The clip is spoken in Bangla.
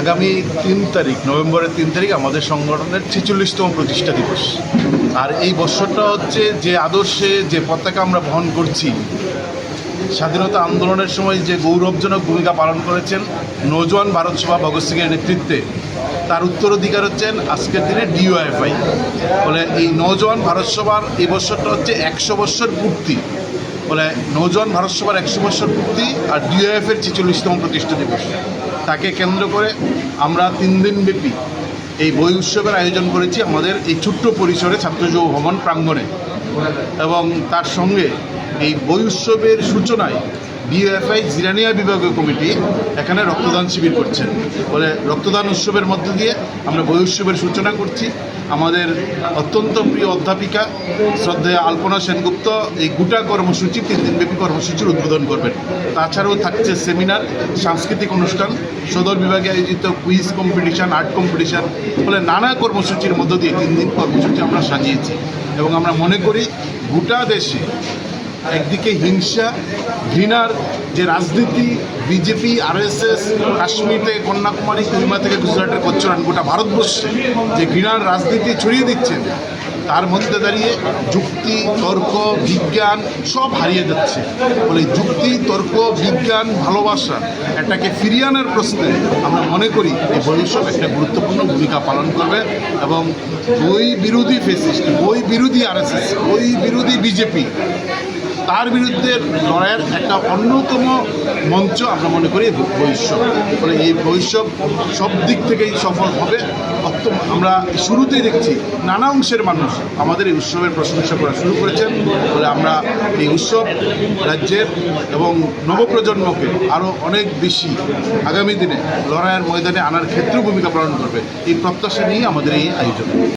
আগামী তিন তারিখ, নভেম্বরের তিন তারিখ আমাদের সংগঠনের ছেচল্লিশতম প্রতিষ্ঠা দিবস। আর এই বছরটা হচ্ছে যে আদর্শে যে পতাকা আমরা বহন করছি স্বাধীনতা আন্দোলনের সময় যে গৌরবজনক ভূমিকা পালন করেছেন নৌজওয়ান ভারত সভা ভগৎ সিংয়ের নেতৃত্বে, তার উত্তরাধিকার হচ্ছেন আজকের দিনে ডিওএফআই বলে এই নৌজওয়ান ভারত সভার এই বছরটা হচ্ছে একশো বৎসর পূর্তি। বলে নৌজওয়ান ভারত সভার একশো বৎসর পূর্তি আর ডিওএফের ছেচল্লিশতম প্রতিষ্ঠা দিবস। তাকে কেন্দ্র করে আমরা তিন দিন ব্যাপী এই বই উৎসবের আয়োজন করেছি আমাদের এই ছোট্ট পরিসরে ছাত্র যুব ভবন প্রাঙ্গণে। এবং তার সঙ্গে এই বই সূচনায় ডিএফআই জিরানিয়া বিভাগীয় কমিটি, এখানে রক্তদান শিবির করছেন। ফলে রক্তদান উৎসবের মধ্য দিয়ে আমরা বই উৎসবের সূচনা করছি। আমাদের অত্যন্ত প্রিয় অধ্যাপিকা শ্রদ্ধেয় আলপনা সেনগুপ্ত এই গোটা কর্মসূচি তিন দিনব্যাপী কর্মসূচির উদ্বোধন করবেন। তাছাড়াও থাকছে সেমিনার, সাংস্কৃতিক অনুষ্ঠান, সদর বিভাগে আয়োজিত কুইজ কম্পিটিশন, আর্ট কম্পিটিশন। ফলে নানা কর্মসূচির মধ্য দিয়ে তিন দিন কর্মসূচি আমরা সাজিয়েছি। এবং আমরা মনে করি গোটা দেশে একদিকে হিংসা, ঘৃণার যে রাজনীতি, বিজেপি, আরএসএস কাশ্মীর থেকে কন্যাকুমারী কুলমা থেকে গুজরাটের কচ্চরান গোটা ভারতবর্ষে যে ঘৃণার রাজনীতি ছড়িয়ে দিচ্ছেন তার মধ্যে দাঁড়িয়ে যুক্তি, তর্ক, বিজ্ঞান সব হারিয়ে যাচ্ছে। বলে যুক্তি, তর্ক, বিজ্ঞান, ভালোবাসা এটাকে ফিরিয়ে আনার প্রশ্নে আমরা মনে করি এই ভবিষ্যৎ একটা গুরুত্বপূর্ণ ভূমিকা পালন করবে এবং বই বিরোধী ফেসিস্ট, বই বিরোধী আরএসএস, বই বিরোধী বিজেপি তার বিরুদ্ধে লড়াইয়ের একটা অন্যতম মঞ্চ আমরা মনে করি ভবিষ্যৎ। ফলে এই ভবিষ্যৎ সব দিক থেকেই সফল হবে। অত্যন্ত আমরা শুরুতেই দেখছি নানা অংশের মানুষ আমাদের এই উৎসবের প্রশংসা করা শুরু করেছেন। বলে আমরা এই উৎসব রাজ্যের এবং নবপ্রজন্মকে আরও অনেক বেশি আগামী দিনে লড়াইয়ের ময়দানে আনার ক্ষেত্রেও ভূমিকা পালন করবে। এই প্রত্যাশা নিয়েই আমাদের এই আয়োজন।